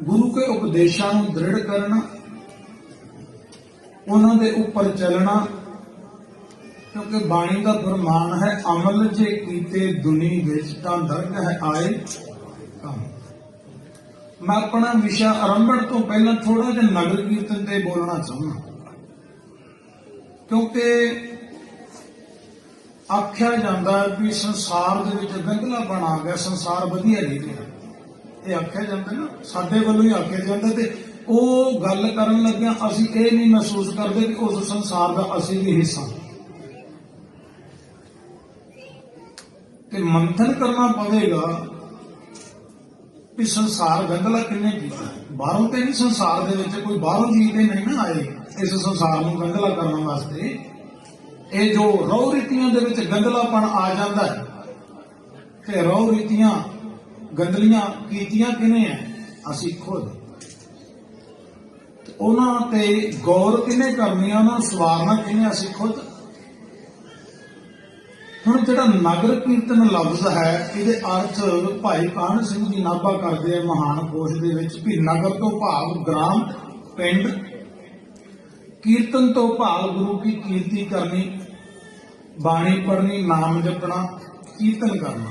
ਗੁਰੂ ਕੇ ਉਪਦੇਸ਼ਾਂ ਨੂੰ ਦ੍ਰਿੜ ਕਰਨਾ, ਉਹਨਾਂ ਦੇ ਉੱਪਰ ਚੱਲਣਾ, ਕਿਉਂਕਿ ਬਾਣੀ ਦਾ ਫਰਮਾਨ ਹੈ, ਅਮਲ ਜੇ ਕੀਤੇ ਦੁਨੀ ਵਿੱਚ ਤਾਂ ਦਰਗ ਹੈ ਆਏ ਕੰਮ। ਮੈਂ ਆਪਣਾ ਵਿਸ਼ਾ ਆਰੰਭਣ ਤੋਂ ਪਹਿਲਾਂ ਥੋੜਾ ਜਿਹਾ ਨਗਰ ਕੀਰਤਨ ਤੇ ਬੋਲਣਾ ਚਾਹੁੰਦਾ। ਕਿਉਂਕਿ ਆਖਿਆ ਜਾਂਦਾ ਹੈ ਵੀ ਸੰਸਾਰ ਦੇ ਵਿੱਚ ਗੰਦਲਾਪਣ ਆ ਗਿਆ, ਸੰਸਾਰ ਵਧੀਆ ਨਹੀਂ ਰਿਹਾ। ਇਹ ਆਖਿਆ ਜਾਂਦਾ ਨਾ, ਸਾਡੇ ਵੱਲੋਂ ਹੀ ਆਖਿਆ ਜਾਂਦਾ ਤੇ ਉਹ ਗੱਲ ਕਰਨ ਲੱਗਿਆ ਅਸੀਂ ਇਹ ਨਹੀਂ ਮਹਿਸੂਸ ਕਰਦੇ ਕਿ ਉਸ ਸੰਸਾਰ ਦਾ ਅਸੀਂ ਵੀ ਹਿੱਸਾ। ਤੇ ਮੰਥਨ ਕਰਨਾ ਪਵੇਗਾ ਵੀ ਸੰਸਾਰ ਗੰਦਲਾ ਕਿੰਨੇ ਕੀਤਾ। ਬਾਹਰੋਂ ਤੇ ਨਹੀਂ, ਸੰਸਾਰ ਦੇ ਵਿੱਚ ਕੋਈ ਬਾਹਰੋਂ ਜੀ ਤੇ ਨਹੀਂ ਨਾ ਆਏ ਇਸ ਸੰਸਾਰ ਨੂੰ ਗੰਦਲਾ ਕਰਨ ਵਾਸਤੇ। ਇਹ ਜੋ ਰੌ ਰੀਤੀਆਂ ਦੇ ਵਿੱਚ ਗੰਦਲਾਪਣ ਆ ਜਾਂਦਾ ਹੈ, ਤੇ ਰੌ ਰੀਤੀਆਂ ਗੰਦਲੀਆਂ ਕੀਤੀਆਂ ਕਿਨੇ ਹੈ ਅਸੀਂ ਖੁਦ। ਉਹਨਾਂ ਤੇ ਗੌਰ ਕਿਨੇ ਕਰਨੀ ਆ? ਉਹਨਾਂ ਸਵਾਰਨਾ ਕਿਨੇ ਅਸੀਂ ਖੁਦ? ਹੁਣ ਜਿਹੜਾ ਨਗਰ ਕੀਰਤਨ ਲਫ਼ਜ਼ ਹੈ, ਇਹਦੇ ਅਰਥ ਭਾਈ ਕਾਹਨ ਸਿੰਘ ਜੀ ਨਾਭਾ ਕਰਦੇ ਆ ਮਹਾਨ ਕੋਸ਼ ਦੇ ਵਿੱਚ ਵੀ ਨਗਰ ਤੋਂ ਭਾਵ ਗ੍ਰਾਮ, ਪਿੰਡ, ਕੀਰਤਨ ਤੋਂ ਭਾਵ ਗੁਰੂ ਕੀ ਕੀਰਤੀ ਕਰਨੀ, ਬਾਣੀ ਪੜ੍ਹਨੀ, ਨਾਮ ਜਪਣਾ, ਕੀਰਤਨ ਕਰਨਾ।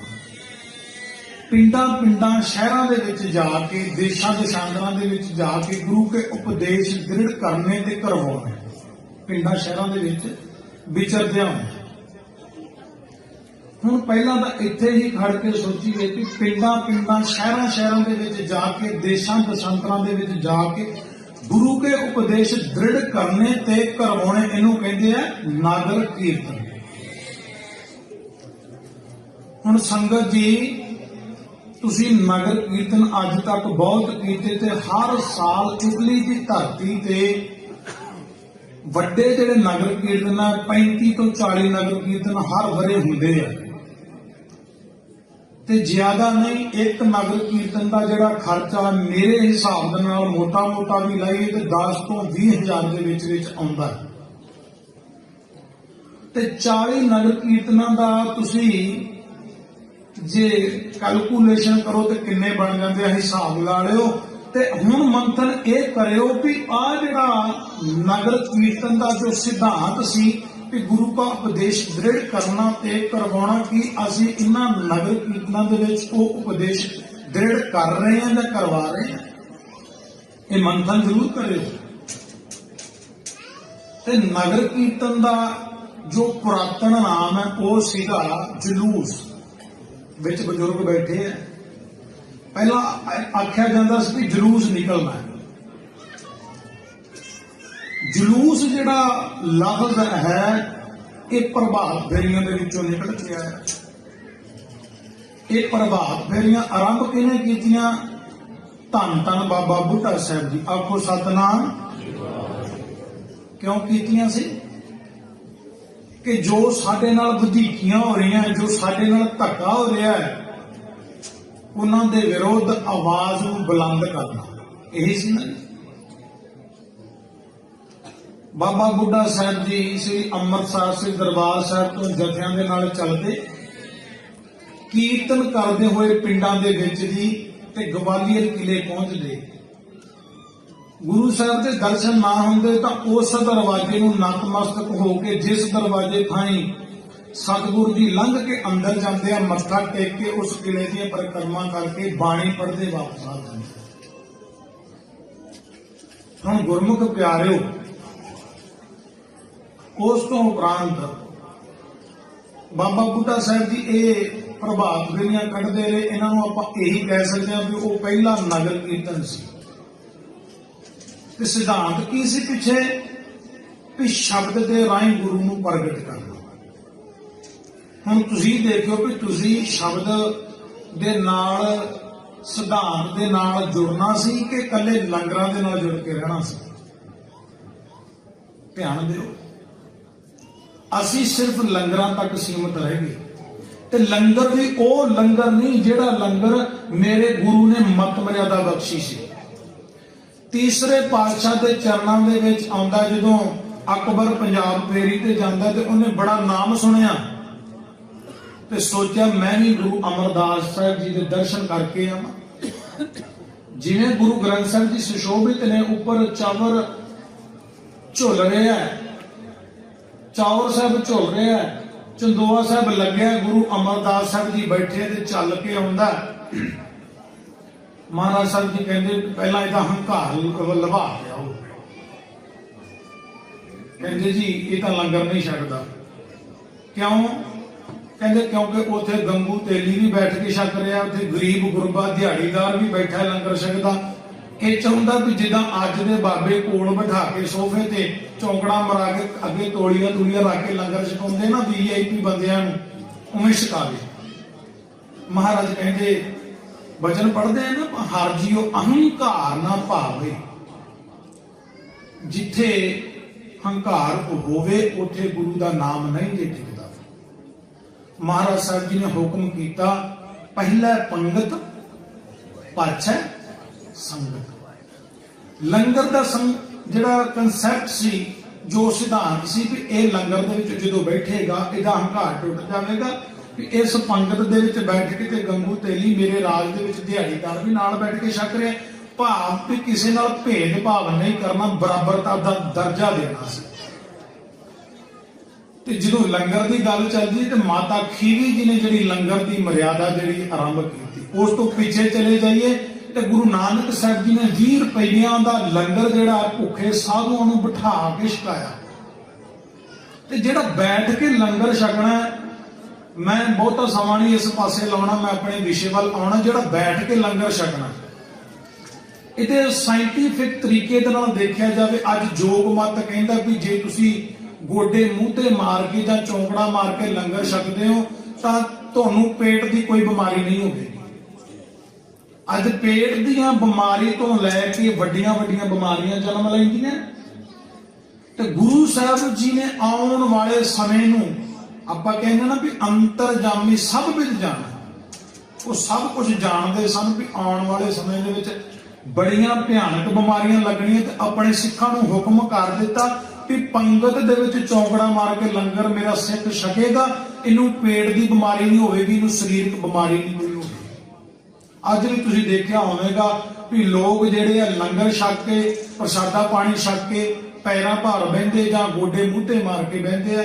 ਪਿੰਡਾਂ ਪਿੰਡਾਂ ਸ਼ਹਿਰਾਂ ਦੇ ਵਿੱਚ ਜਾ ਕੇ, ਦੇਸ਼ਾਂ ਦੇਸ਼ਾਂਤਰਾਂ ਦੇ ਵਿੱਚ ਜਾ ਕੇ ਗੁਰੂ ਕੇ ਉਪਦੇਸ਼ ਦ੍ਰਿੜ ਕਰਨੇ ਤੇ ਕਰਵਾਉਣੇ। ਪਿੰਡਾਂ ਸ਼ਹਿਰਾਂ ਦੇ ਵਿੱਚ ਵਿਚਰਦਿਆਂ ਹੁਣ। ਪਹਿਲਾਂ ਤਾਂ ਇੱਥੇ ਹੀ ਖੜ ਕੇ ਸੋਚੀਏ ਕਿ ਪਿੰਡਾਂ ਪਿੰਡਾਂ ਸ਼ਹਿਰਾਂ ਸ਼ਹਿਰਾਂ ਦੇ ਵਿੱਚ ਜਾ ਕੇ, ਦੇਸ਼ਾਂ ਦਸ਼ਾਂਤਰਾਂ ਦੇ ਵਿੱਚ ਜਾ ਕੇ ਗੁਰੂ ਕੇ ਉਪਦੇਸ਼ ਦ੍ਰਿੜ ਕਰਨੇ ਤੇ ਕਰਵਾਉਣੇ, ਇਹਨੂੰ ਕਹਿੰਦੇ ਆ ਨਾਗਰ ਕੀਰਤਨ। ਹੁਣ ਸੰਗਤ ਜੀ ਤੁਸੀਂ ਨਗਰ ਕੀਰਤਨ ਅੱਜ ਤੱਕ ਬਹੁਤ ਕੀਤੇ ਤੇ ਹਰ ਸਾਲ ਇਟਲੀ ਦੀ ਧਰਤੀ ਤੇ ਵੱਡੇ ਜਿਹੜੇ ਨਗਰ ਕੀਰਤਨ ਆ 35 ਤੋਂ 40 ਨਗਰ ਕੀਰਤਨ ਹਰ ਵਰੇ ਹੁੰਦੇ ਆ। ਤੇ ਜ਼ਿਆਦਾ ਨਹੀਂ, ਇੱਕ ਨਗਰ ਕੀਰਤਨ ਦਾ ਜਿਹੜਾ ਖਰਚਾ ਮੇਰੇ ਹਿਸਾਬ ਦੇ ਨਾਲ ਮੋਟਾ-ਮੋਟਾ ਵੀ ਲਾਈਏ ਤੇ 10 ਤੋਂ 20 ਹਜ਼ਾਰ ਦੇ ਵਿੱਚ ਵਿੱਚ ਆਉਂਦਾ ਤੇ 40 ਨਗਰ ਕੀਰਤਨਾਂ ਦਾ ਤੁਸੀਂ ਜੇ ਕੈਲਕੂਲੇਸ਼ਨ ਕਰੋ ਤੇ ਕਿੰਨੇ ਬਣ ਜਾਂਦੇ ਆ ਹਿਸਾਬ ਲਾ ਲਿਓ। ਤੇ ਹੁਣ ਮੰਥਨ ਇਹ ਕਰਿਓ ਵੀ ਆ ਜਿਹੜਾ ਨਗਰ ਕੀਰਤਨ ਦਾ ਜੋ ਸਿਧਾਂਤ ਸੀ ਕਿ ਗੁਰੂ ਦਾ ਉਪਦੇਸ਼ ਦ੍ਰਿੜ ਕਰਨਾ ਤੇ ਕਰਵਾਉਣਾ ਕਿ ਅਸੀਂ ਇਹਨਾਂ ਨਗਰ ਕੀਰਤਨਾਂ ਦੇ ਵਿੱਚ ਉਹ ਉਪਦੇਸ਼ ਦ੍ਰਿੜ ਕਰ ਰਹੇ ਹਾਂ ਜਾਂ ਕਰਵਾ ਰਹੇ ਹਾਂ, ਇਹ ਮੰਥਨ ਜ਼ਰੂਰ ਕਰਿਓ। ਤੇ ਨਗਰ ਕੀਰਤਨ ਦਾ ਜੋ ਪੁਰਾਤਨ ਨਾਮ ਹੈ, ਉਹ ਸੀਗਾ ਜਲੂਸ। ਵਿੱਚ ਬਜ਼ੁਰਗ ਬੈਠੇ ਆ। ਪਹਿਲਾਂ ਆਖਿਆ ਜਾਂਦਾ ਸੀ ਕਿ ਜਲੂਸ ਨਿਕਲਣਾ। ਜਲੂਸ ਜਿਹੜਾ ਲਫ਼ਜ਼ ਹੈ, ਇਹ ਪ੍ਰਭਾਤ ਫੇਰੀਆਂ ਦੇ ਵਿੱਚੋਂ ਨਿਕਲ ਕੇ ਆਇਆ ਇਹ ਪ੍ਰਭਾਤ ਫੇਰੀਆਂ ਆਰੰਭ ਕਿਹਨੇ ਕੀਤੀਆਂ? ਧੰਨ ਧੰਨ ਬਾਬਾ ਬੁੱਢਾ ਸਾਹਿਬ ਜੀ। ਆਖੋ ਸਤਨਾਮ। ਕਿਉਂ ਕੀਤੀਆਂ ਸੀ? ਕਿ ਜੋ ਸਾਡੇ ਨਾਲ ਵਧੀਕੀਆਂ ਹੋ ਰਹੀਆਂ ਜੋ ਸਾਡੇ ਨਾਲ ਧੱਕਾ ਹੋ ਰਿਹਾ ਹੈ, ਉਹਨਾਂ ਦੇ ਵਿਰੋਧ ਆਵਾਜ਼ ਨੂੰ ਬੁਲੰਦ ਕਰਨਾ। ਇਹੀ ਸੀ ਨਾ ਬਾਬਾ ਬੁੱਢਾ ਸਾਹਿਬ ਜੀ ਸ੍ਰੀ ਅੰਮ੍ਰਿਤਸਰ, ਸ੍ਰੀ ਦਰਬਾਰ ਸਾਹਿਬ ਤੋਂ ਜਥਿਆਂ ਦੇ ਨਾਲ ਚੱਲਦੇ, ਕੀਰਤਨ ਕਰਦੇ ਹੋਏ ਪਿੰਡਾਂ ਦੇ ਵਿੱਚ ਜੀ ਤੇ ਗਵਾਲੀਅਰ ਕਿਲੇ ਪਹੁੰਚਦੇ। ਗੁਰੂ ਸਾਹਿਬ ਦੇ ਦਰਸ਼ਨ ਨਾ ਹੁੰਦੇ ਤਾਂ ਉਸ ਦਰਵਾਜ਼ੇ ਨੂੰ ਨਤਮਸਤਕ ਹੋ ਕੇ ਜਿਸ ਦਰਵਾਜ਼ੇ ਥਾਈ ਸਤਿਗੁਰੂ ਜੀ ਲੰਘ ਕੇ ਅੰਦਰ ਜਾਂਦੇ ਆ, ਮੱਥਾ ਟੇਕ ਕੇ ਉਸ ਕਿਲੇ ਦੀਆਂ ਪਰਿਕਰਮਾ ਕਰਕੇ ਬਾਣੀ ਪੜ੍ਹਦੇ ਵਾਪਸ ਆ ਜਾਂਦੇ ਹੁਣ ਗੁਰਮੁਖ ਪਿਆਰਿਓ, ਉਸ ਤੋਂ ਉਪਰੰਤ ਬਾਬਾ ਬੁੱਢਾ ਸਾਹਿਬ ਜੀ ਇਹ ਪ੍ਰਭਾਤ ਫੇਰੀਆਂ ਕੱਢਦੇ ਰਹੇ। ਇਹਨਾਂ ਨੂੰ ਆਪਾਂ ਇਹੀ ਕਹਿ ਸਕਦੇ ਹਾਂ ਵੀ ਉਹ ਪਹਿਲਾ ਨਗਰ ਕੀਰਤਨ ਸੀ। ਤੇ ਸਿਧਾਂਤ ਕੀ ਸੀ ਪਿੱਛੇ? ਵੀ ਸ਼ਬਦ ਦੇ ਰਾਹੀਂ ਗੁਰੂ ਨੂੰ ਪ੍ਰਗਟ ਕਰਨਾ। ਹੁਣ ਤੁਸੀਂ ਦੇਖਿਓ ਵੀ ਤੁਸੀਂ ਸ਼ਬਦ ਦੇ ਨਾਲ, ਸਿਧਾਂਤ ਦੇ ਨਾਲ ਜੁੜਨਾ ਸੀ ਕਿ ਇਕੱਲੇ ਲੰਗਰਾਂ ਦੇ ਨਾਲ ਜੁੜ ਕੇ ਰਹਿਣਾ ਸੀ? ਧਿਆਨ ਦਿਓ। ਅਸੀਂ ਸਿਰਫ ਲੰਗਰਾਂ ਤੱਕ ਸੀਮਤ ਰਹਿ ਗਏ ਤੇ ਲੰਗਰ ਵੀ ਉਹ ਲੰਗਰ ਨਹੀਂ ਜਿਹੜਾ ਲੰਗਰ ਮੇਰੇ ਗੁਰੂ ਨੇ ਮਤ ਮਰਿਆਦਾ ਬਖਸ਼ੀ ਸੀ। ਤੀਸਰੇ ਪਾਤਸ਼ਾਹ ਦੇ ਚਰਨਾਂ ਦੇ ਵਿੱਚ ਆਉਂਦਾ ਜਦੋਂ ਅਕਬਰ ਪੰਜਾਬ ਫੇਰੀ ਤੇ ਜਾਂਦਾ ਤੇ ਉਹਨੇ ਬੜਾ ਨਾਮ ਸੁਣਿਆ ਤੇ ਸੋਚਿਆ ਮੈਂ ਵੀ ਗੁਰੂ ਅਮਰਦਾਸ ਸਾਹਿਬ ਜੀ ਦੇ ਦਰਸ਼ਨ ਕਰਕੇ ਆਵਾਂ। ਜਿਵੇਂ ਗੁਰੂ ਗ੍ਰੰਥ ਸਾਹਿਬ ਜੀ ਸੁਸ਼ੋਭਿਤ ਨੇ ਉੱਪਰ ਚਾਵਰ ਝੁੱਲ ਰਿਹਾ ਹੈ, ਚਾਵਰ ਸਾਹਿਬ ਝੁੱਲ ਰਿਹਾ ਚੰਦੋਆ ਸਾਹਿਬ ਲੱਗਿਆ, ਗੁਰੂ ਅਮਰਦਾਸ ਸਾਹਿਬ ਜੀ ਬੈਠੇ ਤੇ ਚੱਲ ਕੇ ਆਉਂਦਾ। ਮਹਾਰਾਜ ਸਾਹਿਬ ਜੀ ਕਹਿੰਦੇ ਪਹਿਲਾਂ ਇਹਦਾ ਹੰਕਾਰ ਲਵਾ ਲਿਆਓ ਕਹਿੰਦੇ ਜੀ, ਇਹ ਤਾਂ ਲੰਗਰ ਨਹੀਂ ਛੱਡਦਾ। ਕਿਉਂ? ਕਹਿੰਦੇ ਕਿਉਂਕਿ ਉੱਥੇ ਗੰਗੂ ਤੇਲੀ ਵੀ ਬੈਠ ਕੇ ਛਕ ਰਿਹਾ, ਉੱਥੇ ਗਰੀਬ ਗੁਰਬਾ ਦਿਹਾੜੀਦਾਰ ਵੀ ਬੈਠਾ ਲੰਗਰ ਛਕਦਾ। ਇਹ ਚਾਹੁੰਦਾ ਵੀ ਜਿੱਦਾਂ ਅੱਜ ਦੇ ਬਾਬੇ ਕੋਲ ਬਿਠਾ ਕੇ ਸੋਫੇ ਤੇ ਚੌਂਕੜਾ ਮਰਾ ਕੇ ਅੱਗੇ ਤੋਲੀਆਂ ਤੁਲੀਆਂ ਰੱਖ ਕੇ ਲੰਗਰ ਛਕਾਉਂਦੇ ਨਾ ਵੀਆਈਪੀ ਬੰਦਿਆਂ ਨੂੰ, ਉਵੇਂ ਛਕਾਵੇ ਮਹਾਰਾਜ ਕਹਿੰਦੇ ਬਚਨ ਪੜ੍ਹਦੇ ਆ ਨਾ, ਹਰ ਜੀਓ ਅਹੰਕਾਰ ਨਾ ਭਾਵੇ। ਜਿੱਥੇ ਹੰਕਾਰ ਹੋਵੇ, ਉੱਥੇ ਗੁਰੂ ਦਾ ਨਾਮ ਨਹੀਂ ਜੇ ਟਿਕਦਾ ਮਹਾਰਾਜ ਸਾਹਿਬ ਜੀ ਨੇ ਹੁਕਮ ਕੀਤਾ, ਪਹਿਲਾ ਪੰਗਤ ਪਾਛੈ ਸੰਗਤ। ਲੰਗਰ ਦਾ ਸੰਗ ਜਿਹੜਾ ਕਨਸੈਪਟ ਸੀ, ਜੋ ਸਿਧਾਂਤ ਸੀ ਕਿ ਇਹ ਲੰਗਰ ਦੇ ਵਿੱਚ ਜਦੋਂ ਬੈਠੇਗਾ, ਇਹਦਾ ਹੰਕਾਰ ਟੁੱਟ ਜਾਵੇਗਾ ਕਿ ਇਸ ਪੰਗਤ ਦੇ ਵਿੱਚ ਬੈਠ ਕੇ ਤੇ ਗੰਗੂ ਤੇਲੀ ਮੇਰੇ ਰਾਜ ਦੇ ਵਿੱਚ ਦਿਹਾੜੀਦਾਰ ਵੀ ਨਾਲ ਬੈਠ ਕੇ ਛਕ ਰਿਹਾ। ਭਾਵ ਕਿ ਕਿਸੇ ਨਾਲ ਭੇਦ ਭਾਵ ਨਹੀਂ ਕਰਨਾ, ਬਰਾਬਰਤਾ ਦਾ ਦਰਜਾ ਦੇਣਾ ਸੀ। ਤੇ ਜਦੋਂ ਲੰਗਰ ਦੀ ਗੱਲ ਚੱਲਦੀ ਤੇ ਮਾਤਾ ਖੀਵੀ ਜੀ ਨੇ ਜਿਹੜੀ ਲੰਗਰ ਦੀ ਮਰਿਆਦਾ ਜਿਹੜੀ ਆਰੰਭ ਕੀਤੀ, ਉਸ ਤੋਂ ਪਿੱਛੇ ਚਲੇ ਜਾਈਏ ਤੇ ਗੁਰੂ ਨਾਨਕ ਸਾਹਿਬ ਜੀ ਨੇ 20 ਰੁਪਈਆਂ ਦਾ ਲੰਗਰ ਜਿਹੜਾ ਭੁੱਖੇ ਸਾਧੂਆਂ ਨੂੰ ਬਿਠਾ ਕੇ ਛਕਾਇਆ। ਤੇ ਜਿਹੜਾ ਬੈਠ ਕੇ ਲੰਗਰ ਛਕਣਾ ਮੈਂ ਬਹੁਤਾ ਸਮਾਂ ਨਹੀਂ ਇਸ ਪਾਸੇ ਲਾਉਣਾ, ਮੈਂ ਆਪਣੇ ਵਿਸ਼ੇ ਵੱਲ ਆਉਣਾ, ਜਿਹੜਾ ਬੈਠ ਕੇ ਲੰਗਰ ਛਕਣਾ। ਇਹਦੇ ਸਾਇੰਟੀਫਿਕ ਤਰੀਕੇ ਦੇ ਨਾਲ ਦੇਖਿਆ ਜਾਵੇ, ਅੱਜ ਜੋਗ ਮਤ ਕਹਿੰਦਾ ਵੀ ਜੇ ਤੁਸੀਂ ਗੋਡੇ ਮੂੰਹ ਤੇ ਮਾਰ ਕੇ ਜਾਂ ਚੌਂਕੜਾ ਮਾਰ ਕੇ ਲੰਗਰ ਛਕਦੇ ਹੋ, ਤਾਂ ਤੁਹਾਨੂੰ ਪੇਟ ਦੀ ਕੋਈ ਬਿਮਾਰੀ ਨਹੀਂ ਹੋਵੇਗੀ। ਅੱਜ ਪੇਟ ਦੀਆਂ ਬਿਮਾਰੀ ਤੋਂ ਲੈ ਕੇ ਵੱਡੀਆਂ ਵੱਡੀਆਂ ਬਿਮਾਰੀਆਂ ਜਨਮ ਲੈਂਦੀਆਂ। ਤੇ ਗੁਰੂ ਸਾਹਿਬ ਜੀ ਨੇ ਆਉਣ ਵਾਲੇ ਸਮੇਂ ਨੂੰ ਆਪਾਂ ਕਹਿੰਦੇ ਨਾ ਵੀ ਅੰਤਰਜਾਮੀ ਸਭ ਵਿੱਚ ਜਾਣਾ। ਉਹ ਸਭ ਕੁਝ ਜਾਣਦੇ ਸਨ ਵੀ ਆਉਣ ਵਾਲੇ ਸਮੇਂ ਦੇ ਵਿੱਚ ਬੜੀਆਂ ਭਿਆਨਕ ਬਿਮਾਰੀਆਂ ਲੱਗਣੀਆਂ ਤੇ ਆਪਣੇ ਸਿੱਖਾਂ ਨੂੰ ਹੁਕਮ ਕਰ ਦਿੱਤਾ ਕਿ ਪੰਗਤ ਦੇ ਵਿੱਚ ਚੌਂਕੜਾ ਮਾਰ ਕੇ ਲੰਗਰ ਮੇਰਾ ਸਿੱਖ ਛਕੇਗਾ, ਇਹਨੂੰ ਪੇਟ ਦੀ ਬਿਮਾਰੀ ਨਹੀਂ ਹੋਵੇਗੀ, ਇਹਨੂੰ ਸਰੀਰਕ ਬਿਮਾਰੀ ਨਹੀਂ ਹੋਵੇਗੀ। ਅੱਜ ਵੀ ਤੁਸੀਂ ਦੇਖਿਆ ਹੋਵੇਗਾ ਵੀ ਲੋਕ ਜਿਹੜੇ ਆ ਲੰਗਰ ਛਕ ਕੇ, ਪ੍ਰਸ਼ਾਦਾ ਪਾਣੀ ਛਕ ਕੇ ਪੈਰਾਂ ਭਾਰ ਬਹਿੰਦੇ ਜਾਂ ਗੋਡੇ ਮੂੰਹ ਤੇ ਮਾਰ ਕੇ ਬਹਿੰਦੇ ਆ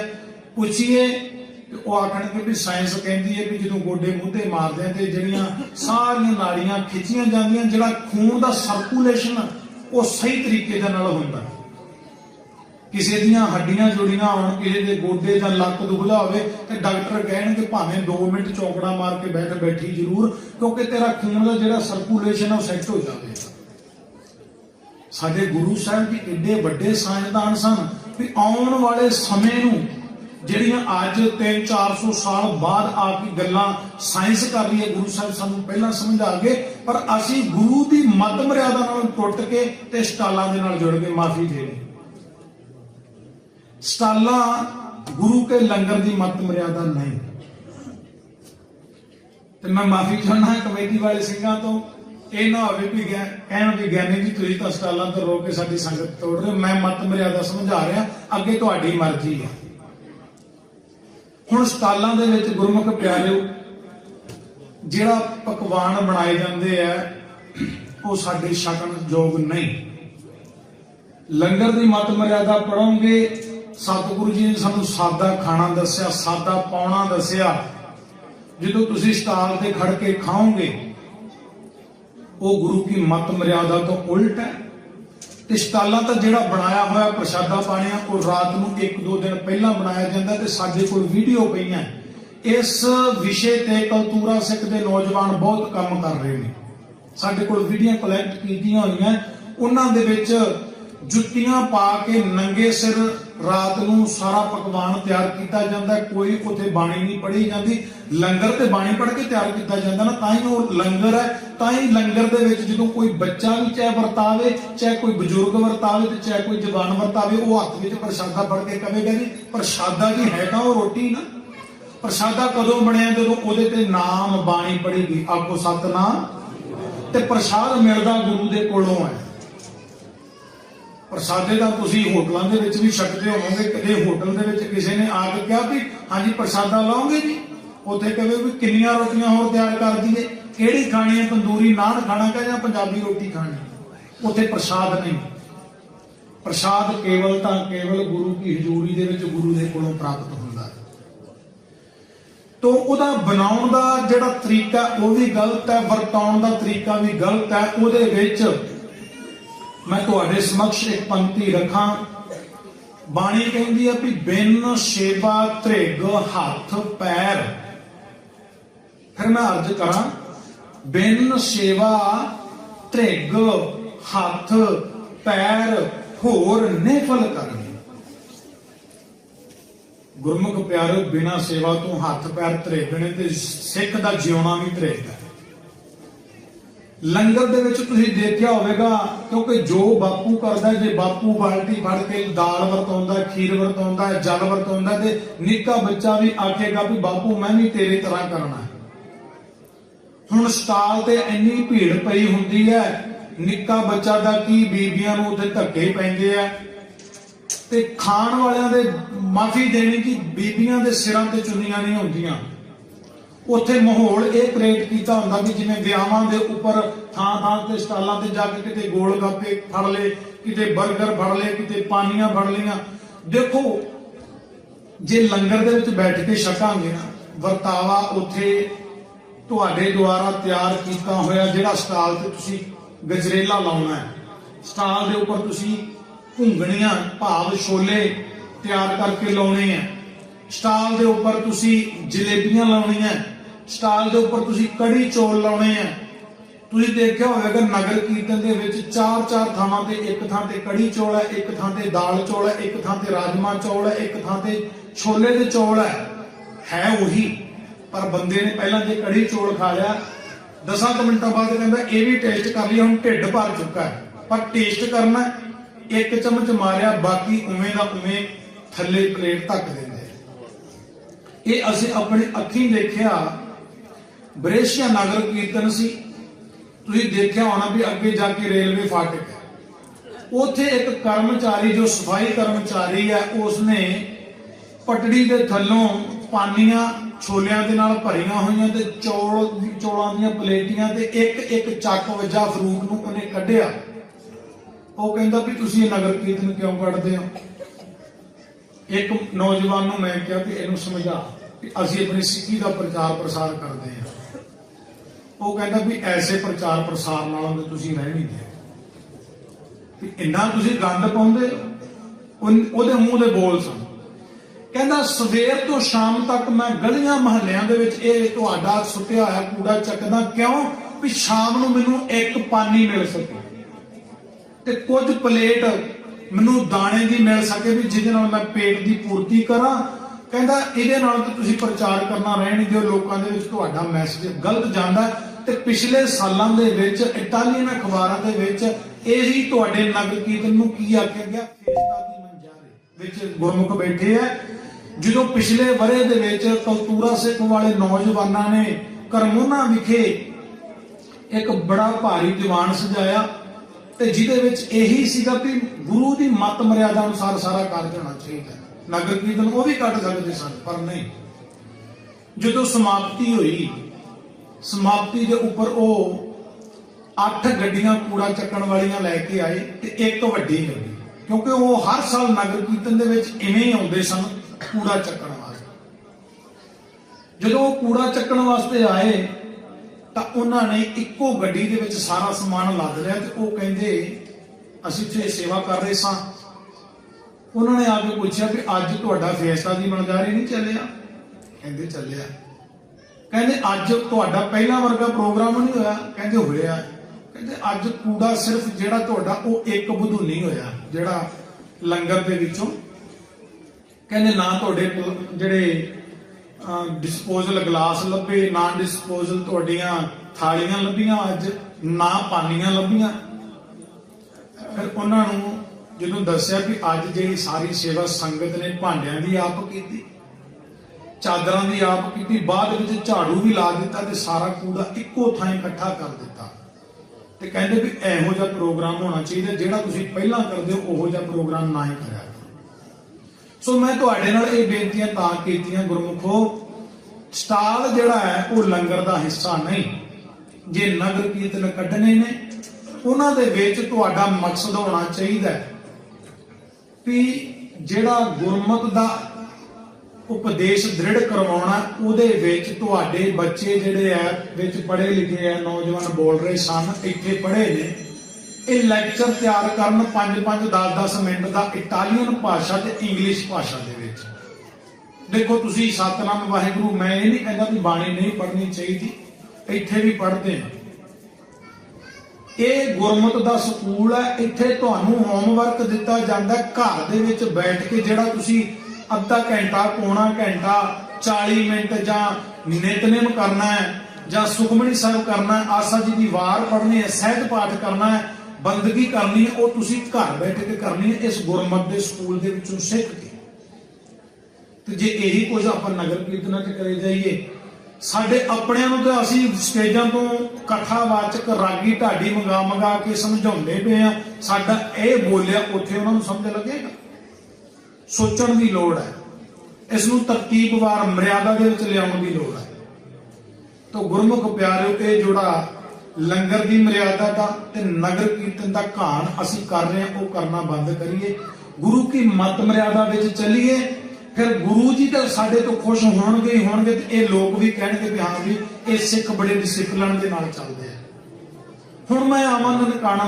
ਪੁੱਛੀਏ ਉਹ ਆਖਣਗੇ ਵੀ ਸਾਇੰਸ ਕਹਿੰਦੀ ਹੈ ਵੀ ਜਦੋਂ ਗੋਡੇ ਮੂੰਹ ਮਾਰਦੇ ਆ ਤੇ ਜਿਹੜੀਆਂ ਸਾਰੀਆਂ ਨਾੜੀਆਂ ਖਿੱਚੀਆਂ ਜਾਂਦੀਆਂ, ਜਿਹੜਾ ਖੂਨ ਦਾ ਸਰਕੂਲੇਸ਼ਨ ਉਹ ਸਹੀ ਤਰੀਕੇ ਦੇ ਨਾਲ ਹੁੰਦਾ। ਕਿਸੇ ਦੀਆਂ ਹੱਡੀਆਂ ਜੁੜੀਆਂ ਹੋਣ, ਕਿਸੇ ਦੇ ਗੋਡੇ ਜਾਂ ਲੱਕ ਦੁਖਦਾ ਹੋਵੇ ਤੇ ਡਾਕਟਰ ਕਹਿਣਗੇ, ਭਾਵੇਂ 2 ਮਿੰਟ ਚੌਕੜਾ ਮਾਰ ਕੇ ਬੈਠ ਬੈਠੀ ਜ਼ਰੂਰ, ਕਿਉਂਕਿ ਤੇਰਾ ਖੂਨ ਦਾ ਜਿਹੜਾ ਸਰਕੂਲੇਸ਼ਨ ਉਹ ਸੈੱਟ ਹੋ ਜਾਵੇਗਾ ਸਾਡੇ ਗੁਰੂ ਸਾਹਿਬ ਜੀ ਏਡੇ ਵੱਡੇ ਸਾਇੰਸਦਾਨ ਸਨ ਵੀ ਆਉਣ ਵਾਲੇ ਸਮੇਂ ਨੂੰ ਜਿਹੜੀਆਂ ਅੱਜ 3-400 ਸਾਲ ਬਾਅਦ ਆ ਕੇ ਗੱਲਾਂ ਸਾਇੰਸ ਕਰ ਰਹੀ ਹੈ, ਗੁਰੂ ਸਾਹਿਬ ਸਾਨੂੰ ਪਹਿਲਾਂ ਸਮਝਾ ਗਏ ਪਰ ਅਸੀਂ ਗੁਰੂ ਦੀ ਮਤ ਮਰਿਆਦਾ ਨਾਲ ਟੁੱਟ ਕੇ ਤੇ ਸਟਾਲਾਂ ਦੇ ਨਾਲ ਜੁੜ ਕੇ ਮਾਫੀ ਦੇ ਰਹੇ ਸਟਾਲਾਂ ਗੁਰੂ ਕੇ ਲੰਗਰ ਦੀ ਮਤ ਮਰਿਆਦਾ ਨਹੀਂ। ਤੇ ਮੈਂ ਮਾਫੀ ਚਾਹੁੰਦਾ ਕਮੇਟੀ ਵਾਲੇ ਸਿੰਘਾਂ ਤੋਂ, ਇਹ ਨਾ ਹੋਵੇ ਵੀ ਗਿਆ- ਕਹਿਣ ਵੀ ਗਿਆਨੀ ਜੀ, ਤੁਸੀਂ ਤਾਂ ਸਟਾਲਾਂ ਤੋਂ ਰੋਕ ਕੇ ਸਾਡੀ ਸੰਗਤ ਤੋੜ ਰਹੇ ਹੋ। ਮੈਂ ਮਤ ਮਰਿਆਦਾ ਸਮਝਾ ਰਿਹਾ, ਅੱਗੇ ਤੁਹਾਡੀ ਮਰਜ਼ੀ ਹੈ। ਹੁਣ ਸਟਾਲਾਂ ਦੇ ਵਿੱਚ ਗੁਰਮੁਖ ਪਿਆਰਿਓ, ਜਿਹੜਾ ਪਕਵਾਨ ਬਣਾਏ ਜਾਂਦੇ ਆ, ਉਹ ਸਾਡੇ ਛਕਣ ਯੋਗ ਨਹੀਂ। ਲੰਗਰ ਦੀ ਮਤ ਮਰਿਆਦਾ ਪੜੋਗੇ ਸਤਿਗੁਰੂ ਜੀ ਨੇ ਸਾਨੂੰ ਸਾਦਾ ਖਾਣਾ ਦੱਸਿਆ, ਸਾਦਾ ਪਾਉਣਾ ਦੱਸਿਆ। ਜਦੋਂ ਤੁਸੀਂ ਸਟਾਲ ਤੇ ਖੜ ਕੇ ਖਾਓਗੇ, ਉਹ ਗੁਰੂ ਕੀ ਮਤ ਮਰਿਆਦਾ ਤੋਂ ਉਲਟ ਹੈ? ਤੇ ਸਟਾਲਾਂ ਤਾਂ ਜਿਹੜਾ ਬਣਾਇਆ ਹੋਇਆ ਪ੍ਰਸ਼ਾਦਾ ਪਾਣੀਆਂ, ਉਹ ਰਾਤ ਨੂੰ ਇੱਕ ਦੋ ਦਿਨ ਪਹਿਲਾਂ ਬਣਾਇਆ ਜਾਂਦਾ ਤੇ ਸਾਡੇ ਕੋਲ ਵੀਡੀਓ ਪਈਆਂ। ਇਸ ਵਿਸ਼ੇ ਤੇ ਕਲਤੂਰਾ ਸਿੱਖ ਦੇ ਨੌਜਵਾਨ ਬਹੁਤ ਕੰਮ ਕਰ ਰਹੇ ਨੇ। ਸਾਡੇ ਕੋਲ ਵੀਡੀਓ ਕਲੈਕਟ ਕੀਤੀਆਂ ਹੋਈਆਂ। ਉਹਨਾਂ ਦੇ ਵਿੱਚ ਜੁੱਤੀਆਂ ਪਾ ਕੇ ਨੰਗੇ ਸਿਰ ਰਾਤ ਨੂੰ ਸਾਰਾ ਪਕਵਾਨ ਤਿਆਰ ਕੀਤਾ ਜਾਂਦਾ, ਕੋਈ ਉਥੇ ਬਾਣੀ ਨਹੀਂ ਪੜ੍ਹੀ ਜਾਂਦੀ। ਲੰਗਰ ਤੇ ਬਾਣੀ ਪੜ੍ਹ ਕੇ ਤਿਆਰ ਕੀਤਾ ਜਾਂਦਾ ਨਾ, ਤਾਂ ਹੀ ਉਹ ਲੰਗਰ ਹੈ, ਤਾਂ ਹੀ ਲੰਗਰ ਦੇ ਵਿੱਚ ਜਦੋਂ ਕੋਈ ਬੱਚਾ ਵੀ ਚਾਹੇ ਵਰਤਾਵੇ, ਚਾਹੇ ਕੋਈ ਬਜ਼ੁਰਗ ਵਰਤਾਵੇ ਤੇ ਚਾਹੇ ਕੋਈ ਜਵਾਨ ਵਰਤਾਵੇ, ਉਹ ਹੱਥ ਵਿੱਚ ਪ੍ਰਸ਼ਾਦਾ ਫੜ ਕੇ ਕਹੇਗਾ ਜੀ, ਪ੍ਰਸ਼ਾਦਾ ਜੀ ਹੈ ਤਾਂ ਉਹ ਰੋਟੀ ਨਾ? ਪ੍ਰਸ਼ਾਦਾ ਕਦੋਂ ਬਣਿਆ? ਜਦੋਂ ਉਹਦੇ ਤੇ ਨਾਮ ਬਾਣੀ ਪੜ੍ਹੀ ਗਈ, ਆਪੋ ਸਤਨਾਮ। ਤੇ ਪ੍ਰਸ਼ਾਦ ਮਿਲਦਾ ਗੁਰੂ ਦੇ ਕੋਲੋਂ ਹੈ। ਪ੍ਰਸਾਦੇ ਦਾ ਤੁਸੀਂ ਹੋਟਲਾਂ ਦੇ ਵਿੱਚ ਵੀ ਛਕਦੇ ਹੋਵੋਗੇ, ਕਦੇ ਹੋਟਲ ਦੇ ਵਿੱਚ ਕਿਸੇ ਨੇ ਆ ਕੇ ਕਿਹਾ ਵੀ ਹਾਂਜੀ ਪ੍ਰਸਾਦਾ ਲਾਓਗੇ ਜੀ? ਉੱਥੇ ਕਹੇ ਵੀ ਕਿੰਨੀਆਂ ਰੋਟੀਆਂ ਹੋਰ ਤਿਆਰ ਕਰ ਦਈਏ। ਕਿਹੜੀ ਖਾਣੀ ਹੈ? ਤੰਦੂਰੀ ਨਾਨ ਖਾਣਾ ਕਾ ਜਾਂ ਪੰਜਾਬੀ ਰੋਟੀ ਖਾਣੀ? ਉੱਥੇ ਪ੍ਰਸ਼ਾਦ ਨਹੀਂ। ਪ੍ਰਸ਼ਾਦ ਕੇਵਲ ਤਾਂ ਕੇਵਲ ਗੁਰੂ ਕੀ ਹਜ਼ੂਰੀ ਦੇ ਵਿੱਚ ਗੁਰੂ ਦੇ ਕੋਲੋਂ ਪ੍ਰਾਪਤ ਹੁੰਦਾ ਹੈ। ਤੋ ਉਹਦਾ ਬਣਾਉਣ ਦਾ ਜਿਹੜਾ ਤਰੀਕਾ, ਉਹ ਵੀ ਗਲਤ ਹੈ, ਵਰਤਾਉਣ ਦਾ ਤਰੀਕਾ ਵੀ ਗਲਤ ਹੈ। ਉਹਦੇ ਵਿੱਚ ਮੈਂ ਤੁਹਾਡੇ ਸਮਕਸ਼ ਇੱਕ ਪੰਕਤੀ ਰੱਖਾਂ। ਬਾਣੀ ਕਹਿੰਦੀ ਹੈ ਵੀ ਬਿਨ ਸੇਵਾ ਤ੍ਰਿਗ ਹੱਥ ਪੈਰ। ਫਿਰ ਮੈਂ ਅਰਜ਼ ਕਰਾਂ, ਬਿਨ ਸੇਵਾ ਤ੍ਰਿਗ ਹੱਥ ਪੈਰ ਹੋਰ ਨਿਫਲ ਕਰਨੀ। ਗੁਰਮੁਖ ਪਿਆਰੋ, ਬਿਨਾ ਸੇਵਾ ਤੋਂ ਹੱਥ ਪੈਰ ਧਰੇਗਣੇ ਤੇ ਸਿੱਖ ਦਾ ਜਿਉਣਾ ਵੀ ਧਰੇਗਾ ਲੰਗਰ ਦੇ ਵਿੱਚ ਤੁਸੀਂ ਦੇਖਿਆ ਹੋਵੇਗਾ, ਕਿਉਂਕਿ ਜੋ ਬਾਪੂ ਕਰਦਾ, ਜੇ ਬਾਪੂ ਬਾਲਟੀ ਫੜ ਕੇ ਦਾਲ ਵਰਤਾਉਂਦਾ, ਖੀਰ ਵਰਤਾਉਂਦਾ, ਜਲ ਵਰਤਾਉਂਦਾ, ਤੇ ਨਿੱਕਾ ਬੱਚਾ ਵੀ ਆਖੇਗਾ ਵੀ ਬਾਪੂ, ਮੈਂ ਵੀ ਤੇਰੇ ਤਰ੍ਹਾਂ ਕਰਨਾ। ਹੁਣ ਸਟਾਲ ਤੇ ਇੰਨੀ ਭੀੜ ਪਈ ਹੁੰਦੀ ਹੈ, ਨਿੱਕਾ ਬੱਚਾ ਦਾ ਕੀ ਬੀਬੀਆਂ ਨੂੰ ਉੱਥੇ ਧੱਕੇ ਪੈਂਦੇ ਆ। ਤੇ ਖਾਣ ਵਾਲਿਆਂ ਦੇ ਮਾਫੀ ਦੇਣੀ ਕਿ ਬੀਬੀਆਂ ਦੇ ਸਿਰਾਂ ਤੇ ਚੁੰਨੀਆਂ ਨਹੀਂ ਹੁੰਦੀਆਂ। ਉੱਥੇ ਮਾਹੌਲ ਇਹ ਕ੍ਰੀਏਟ ਕੀਤਾ ਹੁੰਦਾ ਵੀ ਜਿਵੇਂ ਵਿਆਹਾਂ ਦੇ ਉੱਪਰ ਥਾਂ ਥਾਂ ਤੇ ਸਟਾਲਾਂ ਤੇ ਜਾ ਕੇ ਕਿਤੇ ਗੋਲ ਗੱਪੇ ਫੜ ਲਏ, ਕਿਤੇ 버ਗਰ ਫੜ ਲਏ, ਕਿਤੇ ਪਾਨੀਆਂ ਫੜ ਲਈਆਂ। ਦੇਖੋ, ਜੇ ਲੰਗਰ ਦੇ ਵਿੱਚ ਬੈਠ ਕੇ ਛਕਾਂਗੇ ਨਾ, ਵਰਤਾਵਾ ਉੱਥੇ ਤੁਹਾਡੇ ਦੁਆਰਾ ਤਿਆਰ ਕੀਤਾ ਹੋਇਆ ਜਿਹੜਾ ਸਟਾਲ ਤੇ ਤੁਸੀਂ ਗਜਰੇਲਾ ਲਾਉਣਾ ਹੈ, ਸਟਾਲ ਦੇ ਉੱਪਰ ਤੁਸੀਂ ਘੁੰਗਣੀਆਂ, ਭਾਵ ਛੋਲੇ ਤਿਆਰ ਕਰਕੇ ਲਾਉਣੇ ਆ ਸਟਾਲ ਦੇ ਉੱਪਰ ਤੁਸੀਂ ਜਲੇਬੀਆਂ ਲਾਉਣੀਆਂ ਸਟਾਲ ਦੇ ਉੱਪਰ ਤੁਸੀਂ ਕੜੀ ਚੌਲ ਲਾਉਣੇ ਆ। ਤੁਸੀਂ ਦੇਖਿਆ ਹੋਵੇਗਾ, ਨਗਰ ਕੀਰਤਨ ਦੇ ਵਿੱਚ ਚਾਰ ਚਾਰ ਥਾਵਾਂ ਤੇ ਇੱਕ ਥਾਂ ਤੇ ਕੜੀ ਚੌਲ ਹੈ, ਇੱਕ ਥਾਂ ਤੇ ਦਾਲ ਚੌਲ ਹੈ, ਇੱਕ ਥਾਂ ਤੇ ਰਾਜਮਾ ਚੌਲ ਹੈ, ਇੱਕ ਥਾਂ ਤੇ ਛੋਲੇ ਦੇ ਚੌਲ ਹੈ। ਹੈ ਉਹੀ, ਪਰ ਬੰਦੇ ਨੇ ਪਹਿਲਾਂ ਜੇ ਕੜੀ ਚੌਲ ਖਾ ਲਿਆ, ਦਸਾਂ ਕੁ ਮਿੰਟਾਂ ਬਾਅਦ ਕਹਿੰਦਾ, ਇਹ ਵੀ ਟੇਸਟ ਕਰ ਲਿਆ ਹੁਣ ਢਿੱਡ ਭਰ ਚੁੱਕਾ ਹੈ। ਪਰ ਟੇਸਟ ਕਰਨਾ, ਇੱਕ ਚਮਚ ਮਾਰਿਆ, ਬਾਕੀ ਉਵੇਂ ਦਾ ਉਵੇਂ ਥੱਲੇ ਪਲੇਟ ਧੱਕ ਦਿੰਦੇ ਇਹ ਅਸੀਂ ਆਪਣੇ ਅੱਖੀਂ ਦੇਖਿਆ ਬ੍ਰੇਸ਼ੀਆ ਨਗਰ ਕੀਰਤਨ ਸੀ। ਤੁਸੀਂ ਦੇਖਿਆ ਹੋਣਾ ਵੀ ਅੱਗੇ ਜਾ ਕੇ ਰੇਲਵੇ ਫਾਟਕ ਹੈ। ਉੱਥੇ ਇੱਕ ਕਰਮਚਾਰੀ, ਜੋ ਸਫ਼ਾਈ ਕਰਮਚਾਰੀ ਹੈ, ਉਸਨੇ ਪਟੜੀ ਦੇ ਥੱਲੋਂ ਪਾਨੀਆਂ ਛੋਲਿਆਂ ਦੇ ਨਾਲ ਭਰੀਆਂ ਹੋਈਆਂ ਤੇ ਚੌਲ, ਚੌਲਾਂ ਦੀਆਂ ਪਲੇਟੀਆਂ ਤੇ ਇੱਕ ਇੱਕ ਚੱਕ ਵਜਾ ਫਰੂਟ ਨੂੰ ਉਹਨੇ ਕੱਢਿਆ। ਉਹ ਕਹਿੰਦਾ ਵੀ ਤੁਸੀਂ ਇਹ ਨਗਰ ਕੀਰਤਨ ਕਿਉਂ ਕੱਢਦੇ ਹੋ? ਇੱਕ ਨੌਜਵਾਨ ਨੂੰ ਮੈਂ ਕਿਹਾ ਕਿ ਇਹਨੂੰ ਸਮਝਾ ਕਿ ਅਸੀਂ ਆਪਣੀ ਸਿੱਖੀ ਦਾ ਪ੍ਰਚਾਰ ਪ੍ਰਸਾਰ ਕਰਦੇ ਹਾਂ। ਉਹ ਕਹਿੰਦਾ ਵੀ ਐਸੇ ਪ੍ਰਚਾਰ ਪ੍ਰਸਾਰ ਨਾਲੋਂ ਤਾਂ ਤੁਸੀਂ ਰਹਿ ਨਹੀਂ ਗਏ। ਵੀ ਇੰਨਾ ਤੁਸੀਂ ਗੰਦ ਪਾਉਂਦੇ ਹੋ। ਉਹਦੇ ਮੂੰਹ ਦੇ ਬੋਲ ਸਨ। ਕਹਿੰਦਾ ਸਵੇਰ ਤੋਂ ਸ਼ਾਮ ਤੱਕ ਮੈਂ ਗਲੀਆਂ ਮਹੱਲਿਆਂ ਦੇ ਵਿੱਚ ਇਹ ਤੁਹਾਡਾ ਸੁੱਟਿਆ ਹੋਇਆ ਕੂੜਾ ਚੱਕਦਾ ਕਿਉਂ? ਵੀ ਸ਼ਾਮ ਨੂੰ ਮੈਨੂੰ ਇੱਕ ਪਾਣੀ ਮਿਲ ਸਕੇ। ਤੇ ਕੁਝ ਪਲੇਟ ਮੈਨੂੰ ਦਾਣੇ ਦੀ ਮਿਲ ਸਕੇ ਵੀ ਜਿਹਦੇ ਨਾਲ ਮੈਂ ਪੇਟ ਦੀ ਪੂਰਤੀ ਕਰਾਂ। ਕਹਿੰਦਾ ਇਹਦੇ ਨਾਲ ਤੁਸੀਂ ਪ੍ਰਚਾਰ ਕਰਨਾ ਰਹਿ ਨਹੀਂ ਦਿਓ, ਲੋਕਾਂ ਦੇ ਵਿੱਚ ਤੁਹਾਡਾ ਮੈਸੇਜ ਗਲਤ ਜਾਂਦਾ। ਤੇ ਪਿਛਲੇ ਸਾਲਾਂ ਦੇ ਵਿੱਚ, ਇਟਾਲੀਅਨ ਅਖਬਾਰਾਂ ਦੇ ਵਿੱਚ ਇਹੀ ਤੁਹਾਡੇ ਨਗਰ ਕੀਰਤਨ ਨੂੰ ਕੀ ਆਖਿਆ ਗਿਆ? ਫੇਸਤਾ ਦੀ ਮੰਜਾਰੇ ਵਿੱਚ ਗੁਰਮੁਖ ਬੈਠੇ ਆ। ਜਦੋਂ ਪਿਛਲੇ ਵਰੇ ਦੇ ਵਿੱਚ ਕਲਤੂਰਾ ਸਿੱਖ ਵਾਲੇ ਨੌਜਵਾਨਾਂ ਨੇ ਕਰਮੋਨਾ ਵਿਖੇ ਇੱਕ ਬੜਾ ਭਾਰੀ ਦੀਵਾਨ ਸਜਾਇਆ ਤੇ ਜਿਹਦੇ ਵਿੱਚ ਇਹੀ ਸੀਗਾ ਕਿ ਗੁਰੂ ਦੀ ਮਤ ਮਰਿਆਦਾ ਅਨੁਸਾਰ ਸਾਰਾ ਕਾਰਜ ਹੋਣਾ ਚਾਹੀਦਾ ਨਗਰ ਕੀਰਤਨ ਉਹ ਵੀ ਕੱਢ ਸਕਦੇ ਸਨ, ਪਰ ਨਹੀਂ। ਜਦੋਂ ਸਮਾਪਤੀ ਹੋਈ ਸਮਾਪਤੀ ਦੇ ਉੱਪਰ ਉਹ ਅੱਠ ਗੱਡੀਆਂ ਕੂੜਾ ਚੱਕਣ ਵਾਲੀਆਂ ਲੈ ਕੇ ਆਏ ਤੇ ਇੱਕ ਵੱਡੀ ਗੱਡੀ। ਕਿਉਂਕਿ ਉਹ ਹਰ ਸਾਲ ਨਗਰ ਕੀਰਤਨ ਦੇ ਵਿੱਚ ਇਵੇਂ ਹੀ ਆਉਂਦੇ ਸਨ, ਕੂੜਾ ਚੱਕਣ ਵਾਸਤੇ। ਜਦੋਂ ਉਹ ਕੂੜਾ ਚੱਕਣ ਵਾਸਤੇ ਆਏ, ਤਾਂ ਉਹਨਾਂ ਨੇ ਇੱਕੋ ਗੱਡੀ ਦੇ ਵਿੱਚ ਸਾਰਾ ਸਮਾਨ ਲੱਦ ਲਿਆ ਤੇ ਉਹ ਕਹਿੰਦੇ, ਅਸੀਂ ਇੱਥੇ ਸੇਵਾ ਕਰ ਰਹੇ ਸਾਂ। ਉਹਨਾਂ ਨੇ ਆ ਕੇ ਪੁੱਛਿਆ ਕਿ ਅੱਜ ਤੁਹਾਡਾ ਫੇਸਟਾ ਦੀ ਬਣਦਾਰੀ ਨਹੀਂ ਚੱਲਿਆ। ਕਹਿੰਦੇ, ਚੱਲਿਆ। ਕਹਿੰਦੇ ਅੱਜ ਤੁਹਾਡਾ ਪਹਿਲਾ ਵਰਗਾ ਪ੍ਰੋਗਰਾਮ ਨਹੀਂ ਹੋਇਆ। ਕਹਿੰਦੇ ਹੋਇਆ। ਕਹਿੰਦੇ ਅੱਜ ਕੂੜਾ ਸਿਰਫ ਜਿਹੜਾ ਤੁਹਾਡਾ ਉਹ ਇੱਕ ਬਧੂਨੀ ਹੋਇਆ, ਜਿਹੜਾ ਲੰਗਰ ਦੇ ਵਿੱਚੋਂ। ਕਹਿੰਦੇ ਨਾ ਤੁਹਾਡੇ ਜਿਹੜੇ ਡਿਸਪੋਜ਼ਲ ਗਲਾਸ ਲੱਭੇ, ਨਾ ਡਿਸਪੋਜ਼ਲ ਤੁਹਾਡੀਆਂ ਥਾਲੀਆਂ ਲੱਭੀਆਂ ਅੱਜ, ਨਾ ਪਾਨੀਆਂ ਲੱਭੀਆਂ। ਫਿਰ ਉਹਨਾਂ ਨੂੰ ਜਦੋਂ ਦੱਸਿਆ ਕਿ ਅੱਜ ਜਿਹੜੀ ਸਾਰੀ ਸੇਵਾ ਸੰਗਤ ਨੇ ਭਾਂਡਿਆਂ ਦੀ ਆਪ ਕੀਤੀ ਚਾਦਰਾਂ ਦੀ ਆਪ ਕੀਤੀ ਬਾਅਦ ਵਿੱਚ ਝਾੜੂ ਵੀ ਲਾ ਦਿੱਤਾ ਤੇ ਸਾਰਾ ਕੂੜਾ ਇੱਕੋ ਥਾਂ ਇਕੱਠਾ ਕਰ ਦਿੱਤਾ। ਤੇ ਕਹਿੰਦੇ ਵੀ ਇਹੋ ਜਿਹਾ ਪ੍ਰੋਗਰਾਮ ਹੋਣਾ ਚਾਹੀਦਾ, ਜਿਹੜਾ ਤੁਸੀਂ ਪਹਿਲਾਂ ਕਰਦੇ ਹੋ, ਉਹੋ ਜਿਹਾ ਪ੍ਰੋਗਰਾਮ ਨਾ ਹੀ ਕਰਿਆ ਸੋ ਮੈਂ ਤੁਹਾਡੇ ਨਾਲ ਇਹ ਬੇਨਤੀਆਂ ਤਾਂ ਕੀਤੀਆਂ, ਗੁਰਮੁਖੋ, ਸਟਾਲ ਜਿਹੜਾ ਹੈ, ਉਹ ਲੰਗਰ ਦਾ ਹਿੱਸਾ ਨਹੀਂ। ਜੇ ਨਗਰ ਕੀਰਤਨ ਕੱਢਣੇ ਨੇ, ਉਹਨਾਂ ਦੇ ਵਿੱਚ ਤੁਹਾਡਾ ਮਕਸਦ ਹੋਣਾ ਚਾਹੀਦਾ ਵੀ ਜਿਹੜਾ ਗੁਰਮਤ ਦਾ ਉਪਦੇਸ਼ ਦ੍ਰਿੜ ਕਰਵਾਉਣਾ, ਉਹਦੇ ਵਿੱਚ ਤੁਹਾਡੇ ਬੱਚੇ ਜਿਹੜੇ ਆ, ਵਿੱਚ ਪੜ੍ਹੇ ਲਿਖੇ ਆ, ਨੌਜਵਾਨ ਬੋਲ ਰਹੇ ਸਨ, ਇੱਥੇ ਪੜ੍ਹੇ ਨੇ। ਇਹ ਲੈਕਚਰ ਤਿਆਰ ਕਰਨ 5-5 10-10 ਮਿੰਟ ਦਾ ਇਟਾਲੀਅਨ ਭਾਸ਼ਾ ਤੇ ਇੰਗਲਿਸ਼ ਭਾਸ਼ਾ ਦੇ ਵਿੱਚ। ਦੇਖੋ ਤੁਸੀਂ ਸਤਨਾਮ ਵਾਹਿਗੁਰੂ, ਮੈਂ ਇਹ ਨਹੀਂ ਕਹਿੰਦਾ ਵੀ ਬਾਣੀ ਨਹੀਂ ਪੜ੍ਹਨੀ ਚਾਹੀਦੀ, ਇੱਥੇ ਵੀ ਪੜ੍ਹਦੇ ਹਾਂ ਇਹ ਗੁਰਮਤ ਦਾ ਸਕੂਲ ਹੈ ਇੱਥੇ ਤੁਹਾਨੂੰ ਹੋਮਵਰਕ ਦਿੱਤਾ ਜਾਂਦਾ, ਘਰ ਦੇ ਵਿੱਚ ਬੈਠ ਕੇ ਜਿਹੜਾ ਤੁਸੀਂ ਅੱਧਾ ਘੰਟਾ, ਪੌਣਾ ਘੰਟਾ 40 ਮਿੰਟ ਜਾਂ ਨਿਤਨੇਮ ਕਰਨਾ ਹੈ ਜਾਂ ਸੁਖਮਨੀ ਸਾਹਿਬ ਕਰਨਾ ਆਸਾ ਜੀ ਦੀ ਵਾਰ ਪੜ੍ਹਨੀ ਹੈ, ਸਹਿਜ ਪਾਠ ਕਰਨਾ ਹੈ, ਬੰਦਗੀ ਕਰਨੀ ਹੈ, ਉਹ ਤੁਸੀਂ ਘਰ ਬੈਠ ਕੇ ਕਰਨੀ ਹੈ, ਇਸ ਗੁਰਮਤ ਦੇ ਸਕੂਲ ਦੇ ਵਿੱਚੋਂ ਸਿੱਖ ਕੇ। ਤੇ ਜੇ ਇਹੀ ਕੁਝ ਆਪਾਂ ਨਗਰ ਕੀਰਤਨਾਂ 'ਚ ਕਰੇ ਜਾਈਏ, ਸਾਡੇ ਆਪਣਿਆਂ ਨੂੰ ਤਾਂ ਅਸੀਂ ਸਟੇਜਾਂ ਤੋਂ ਕਥਾਵਾਚਕ ਰਾਗੀ ਢਾਡੀ ਮੰਗਾ ਮੰਗਾ ਕੇ ਸਮਝਾਉਂਦੇ ਪਏ ਆ ਸਾਡਾ ਇਹ ਬੋਲਿਆ ਉੱਥੇ ਉਹਨਾਂ ਨੂੰ ਸਮਝ ਲੱਗੇਗਾ। ਸੋਚਣ ਦੀ ਲੋੜ ਹੈ। ਇਸ ਨੂੰ ਤਰਤੀਬਵਾਰ ਮਰਿਆਦਾ ਦੇ ਵਿੱਚ ਲਿਆਉਣ ਦੀ ਲੋੜ ਹੈ। ਤਾਂ ਗੁਰਮੁਖ ਪਿਆਰਿਓ, ਇਹ ਜੋੜਾ ਲੰਗਰ ਦੀ ਮਰਿਆਦਾ ਦਾ ਤੇ ਨਗਰ ਕੀਰਤਨ ਦਾ ਘਾਣ ਅਸੀਂ ਕਰ ਰਹੇ ਹਾਂ, ਉਹ ਕਰਨਾ ਬੰਦ ਕਰੀਏ। ਗੁਰੂ ਕੀ ਮਤ ਮਰਿਆਦਾ ਵਿੱਚ ਚੱਲੀਏ, ਫਿਰ ਗੁਰੂ ਜੀ ਤਾਂ ਸਾਡੇ ਤੋਂ ਖੁਸ਼ ਹੋਣਗੇ ਹੀ ਹੋਣਗੇ ਤੇ ਇਹ ਲੋਕ ਵੀ ਕਹਿਣਗੇ ਵੀ ਹਾਂ ਵੀ ਇਹ ਸਿੱਖ ਬੜੇ ਡਿਸਪਲਿਨ ਦੇ ਨਾਲ ਚੱਲਦੇ ਆ। ਹੁਣ ਮੈਂ ਅਮਨ ਨਨਕਾਣਾ